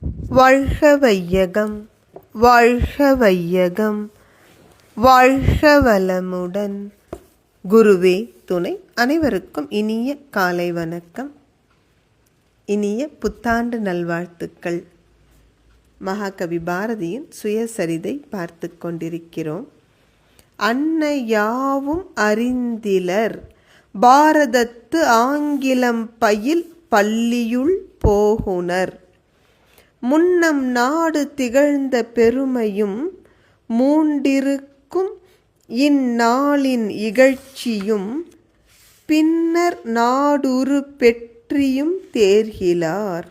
வாழ்க வையகம் வாழ்க வையகம் வாழ்க வளமுடன் குருவே துணை அனைவருக்கும் இனிய காலை வணக்கம். இனிய புத்தாண்டு நல்வாழ்த்துக்கள். மகாகவி பாரதியின் சுயசரிதை பார்த்து கொண்டிருக்கிறோம். அன்னையாவும் அறிந்திலர். பாரதத்து ஆங்கிலம் பயில் பள்ளியுள் போகுனர். முன்னம் நாடு திகழ்ந்த பெருமையும் மூண்டிருக்கும் இந்நாளின் இகழ்ச்சியும் பின்னர் நாடுரு பெற்றியும் தேர்கிலார்.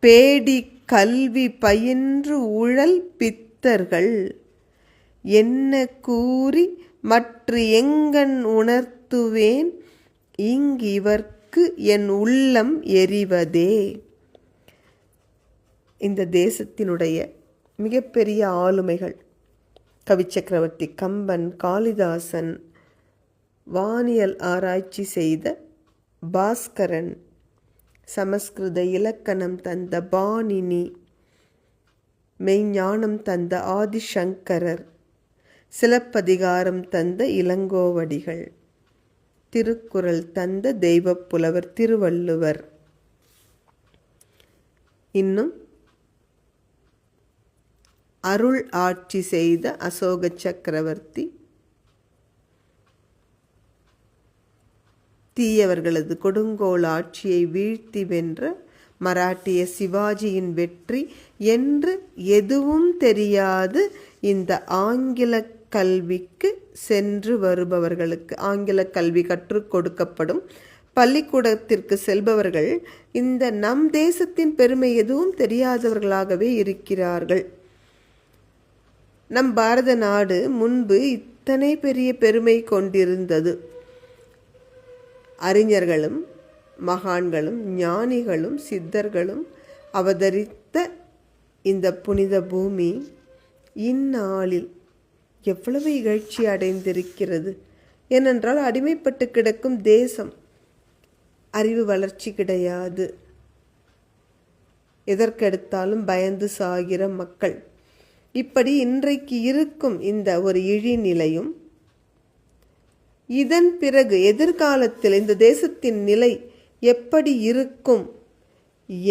பேடி கல்வி பயின்று உழல் பித்தர்கள். என்ன கூறி மற்ற எங்கன் உணர்த்துவேன்? இங்கிவர்க்கு என் உள்ளம் எரிவதே இந்த தேசத்தினுடைய மிகப்பெரிய ஆளுமைகள். கவிச்சக்கரவர்த்தி கம்பன் காளிதாசன் வானியல் ஆராய்ச்சி செய்த பாஸ்கரன் சமஸ்கிருத இலக்கணம் தந்த பாணினி மெய்ஞானம் தந்த ஆதிசங்கரர் சிலப்பதிகாரம் தந்த இளங்கோவடிகள் திருக்குறள் தந்த தெய்வப் புலவர் திருவள்ளுவர். இன்னும் அருள் ஆட்சி செய்த அசோக சக்கரவர்த்தி. தீயவர்களது கொடுங்கோல் ஆட்சியை வீழ்த்தி வென்ற மராட்டிய சிவாஜியின் வெற்றி என்று எதுவும் தெரியாது. இந்த ஆங்கில கல்விக்கு சென்று வருபவர்களுக்கு ஆங்கில கல்வி கற்றுக் கொடுக்கப்படும். பள்ளிக்கூடத்திற்கு செல்பவர்கள் இந்த நம் தேசத்தின் பெருமை எதுவும் தெரியாதவர்களாகவே இருக்கிறார்கள். நம் பாரத நாடு முன்பு இத்தனை பெரிய பெருமை கொண்டிருந்தது. அறிஞர்களும் மகான்களும் ஞானிகளும் சித்தர்களும் அவதரித்த இந்த புனித பூமி இந்நாளில் எவ்வளவு இகழ்ச்சி அடைந்திருக்கிறது ஏனென்றால் அடிமைப்பட்டு கிடக்கும் தேசம் அறிவு வளர்ச்சி கிடையாது. எதற்கெடுத்தாலும் பயந்து சாகிற மக்கள் இப்படி இன்றைக்கு இருக்கும் இந்த ஒரு இழிநிலையும் இதன் பிறகு எதிர்காலத்தில் இந்த தேசத்தின் நிலை எப்படி இருக்கும்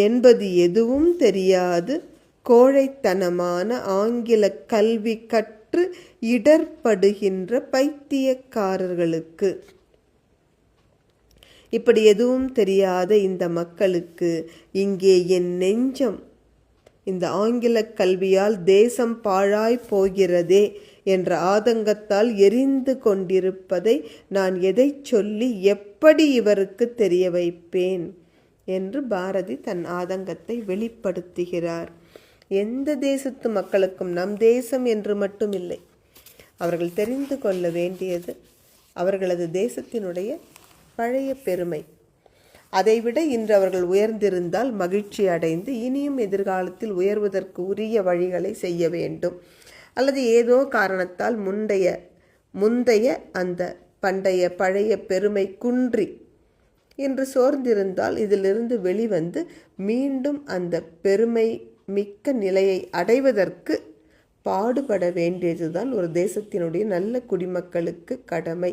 என்பது எதுவும் தெரியாது. கோழைத்தனமான ஆங்கில கல்வி கற்று இடர்படுகின்ற பைத்தியக்காரர்களுக்கு. இப்படி எதுவும் தெரியாத இந்த மக்களுக்கு இங்கே என் நெஞ்சம் இந்த ஆங்கில கல்வியால் தேசம் பாழாய் போகிறதே என்ற ஆதங்கத்தால் எரிந்து கொண்டிருப்பதை நான் எதை சொல்லி எப்படி இவருக்கு தெரிய வைப்பேன்? என்று பாரதி தன் ஆதங்கத்தை வெளிப்படுத்துகிறார். எந்த தேசத்து மக்களுக்கும் நம் தேசம் என்று மட்டும் இல்லை அவர்கள் தெரிந்து கொள்ள வேண்டியது அவர்களது தேசத்தினுடைய பழைய பெருமை. அதைவிட இன்று அவர்கள் உயர்ந்திருந்தால் மகிழ்ச்சி அடைந்து இனியும் எதிர்காலத்தில் உயர்வதற்கு உரிய வழிகளை செய்ய வேண்டும். அல்லது ஏதோ காரணத்தால் முந்தைய முந்தைய அந்த பண்டைய பழைய பெருமை குன்றி என்று சோர்ந்திருந்தால் இதிலிருந்து வெளிவந்து மீண்டும் அந்த பெருமை மிக்க நிலையை அடைவதற்கு பாடுபட வேண்டியதுதான் ஒரு தேசத்தினுடைய நல்ல குடிமக்களுக்கு கடமை.